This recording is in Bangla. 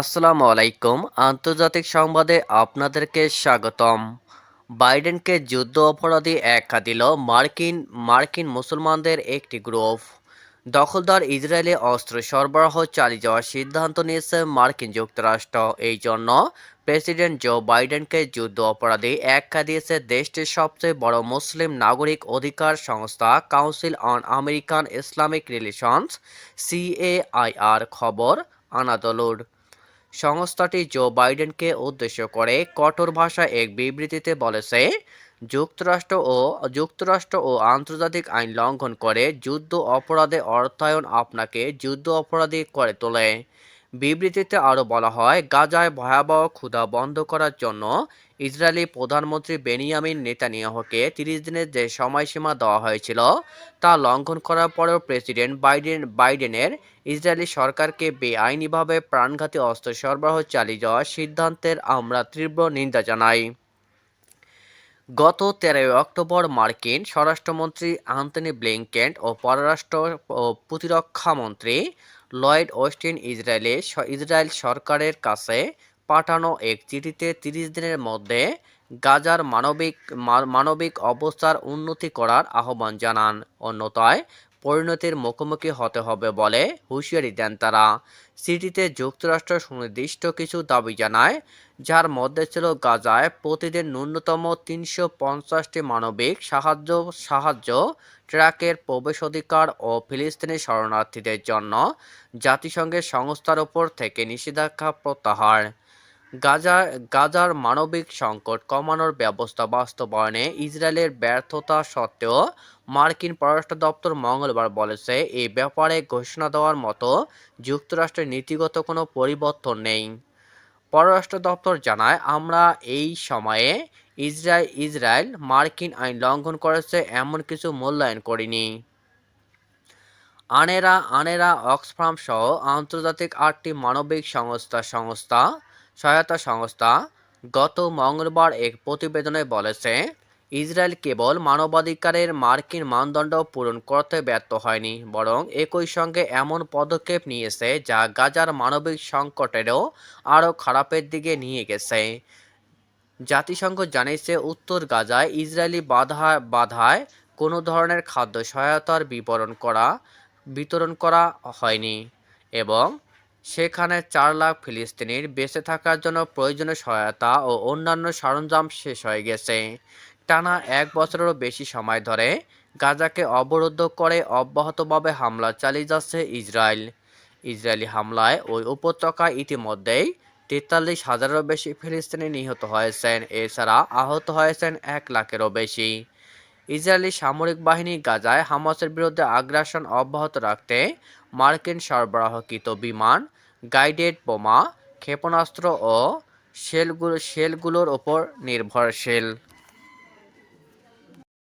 আসসালামু আলাইকুম। আন্তর্জাতিক সংবাদে আপনাদেরকে স্বাগতম। বাইডেনকে যুদ্ধ অপরাধী আখ্যা দিল মার্কিন মার্কিন মুসলমানদের একটি গ্রুপ। দখলদার ইসরায়েলে অস্ত্র সরবরাহ চালিয়ে যাওয়ার সিদ্ধান্ত নিয়েছে মার্কিন যুক্তরাষ্ট্র। এই জন্য প্রেসিডেন্ট জো বাইডেনকে যুদ্ধ অপরাধী আখ্যা দিয়েছে দেশটির সবচেয়ে বড় মুসলিম নাগরিক অধিকার সংস্থা council on American Islamic relations, CAIR খবর, আনাদলুর। সংস্থাটি জো বাইডেনকে উদ্দেশ্য করে কঠোর ভাষায় এক বিবৃতিতে বলেছে, যুক্তরাষ্ট্র ও যুক্তরাষ্ট্র ও আন্তর্জাতিক আইন লঙ্ঘন করে যুদ্ধ অপরাধে অর্থায়ন আপনাকে যুদ্ধ অপরাধী করে তোলে। বিবৃতিতে আরও বলা হয়, গাজায় ভয়াবহ ক্ষুধা বন্ধ করার জন্য ইসরায়েলি প্রধানমন্ত্রী বেনিয়ামিন নেতানিয়াহকে তিরিশ দিনের যে সময়সীমা দেওয়া হয়েছিল, তা লঙ্ঘন করার পরেও প্রেসিডেন্ট বাইডেন, বাইডেনের ইসরায়েলি সরকারকে বেআইনিভাবে প্রাণঘাতী অস্ত্র সরবরাহ চালিয়ে যাওয়ার সিদ্ধান্তের আমরা তীব্র নিন্দা জানাই। গত তেরোই অক্টোবর মার্কিন স্বরাষ্ট্রমন্ত্রী আন্তনি ব্লিংকেন ও পররাষ্ট্র ও প্রতিরক্ষা মন্ত্রী লয়েড ওয়েস্টিন ইসরায়েলে ইসরায়েল সরকারের কাছে পাঠানো এক চিঠিতে তিরিশ দিনের মধ্যে গাজার মানবিক মানবিক অবস্থার উন্নতি করার আহ্বান জানান। অন্যথায় পরিণতির মুখোমুখি হতে হবে বলে হুঁশিয়ারি দেন তারা। সিটিতে যুক্তরাষ্ট্র সুনির্দিষ্ট কিছু দাবি জানায়, যার মধ্যে ছিল গাজায় প্রতিদিন ন্যূনতম তিনশো পঞ্চাশটি মানবিক সাহায্য সাহায্য, ট্রাকের প্রবেশ অধিকার ও ফিলিস্তিনি শরণার্থীদের জন্য জাতিসংঘের সংস্থার ওপর থেকে নিষেধাজ্ঞা প্রত্যাহার। গাজা, গাজার মানবিক সংকট কমানোর ব্যবস্থা বাস্তবায়নে ইসরায়েলের ব্যর্থতা সত্ত্বেও মার্কিন পররাষ্ট্র দপ্তর মঙ্গলবার বলেছে এই ব্যাপারে ঘোষণা দেওয়ার মতো যুক্তরাষ্ট্রের নীতিগত কোনো পরিবর্তন নেই। পররাষ্ট্র দপ্তর জানায়, আমরা এই সময়ে ইসরায়েল ইসরায়েল মার্কিন আইন লঙ্ঘন করেছে, এমন কিছু মূল্যায়ন করিনি। আনেরা আনেরা অক্সফার্ম সহ আন্তর্জাতিক আটটি মানবিক সংস্থা সংস্থা সহায়তা সংস্থা গত মঙ্গলবার এক প্রতিবেদনে বলেছে, ইসরায়েল কেবল মানবাধিকারের মার্কিন মানদণ্ড পূরণ করতে ব্যর্থ হয়নি, বরং একই সঙ্গে এমন পদক্ষেপ নিয়েছে যা গাজার মানবিক সংকটেরও আরও খারাপের দিকে নিয়ে গেছে। জাতিসংঘ জানিয়েছে, উত্তর গাজায় ইসরায়েলি বাধা, বাধায় কোনো ধরনের খাদ্য সহায়তার বিবরণ করা, বিতরণ করা হয়নি এবং সেখানে চার লাখ ফিলিস্তিনির বেঁচে থাকার জন্য প্রয়োজনীয় সহায়তা ও অন্যান্য সরঞ্জাম শেষ হয়ে গেছে। টানা এক বছরেরও বেশি সময় ধরে গাজাকে অবরুদ্ধ করে অব্যাহতভাবে হামলা চালিয়ে যাচ্ছে ইসরায়েল। ইসরায়েলি হামলায় ওই উপত্যকায় ইতিমধ্যেই তেতাল্লিশ হাজারেরও বেশি ফিলিস্তিনি নিহত হয়েছেন। এছাড়া আহত হয়েছেন এক লাখেরও বেশি। ইসরায়েলি সামরিক বাহিনী গাজায় হামাসের বিরুদ্ধে আগ্রাসন অব্যাহত রাখতে মার্কিন সরবরাহকৃত বিমান, গাইডেড বোমা, ক্ষেপণাস্ত্র ও শেলগুলো শেলগুলোর ওপর নির্ভরশীল।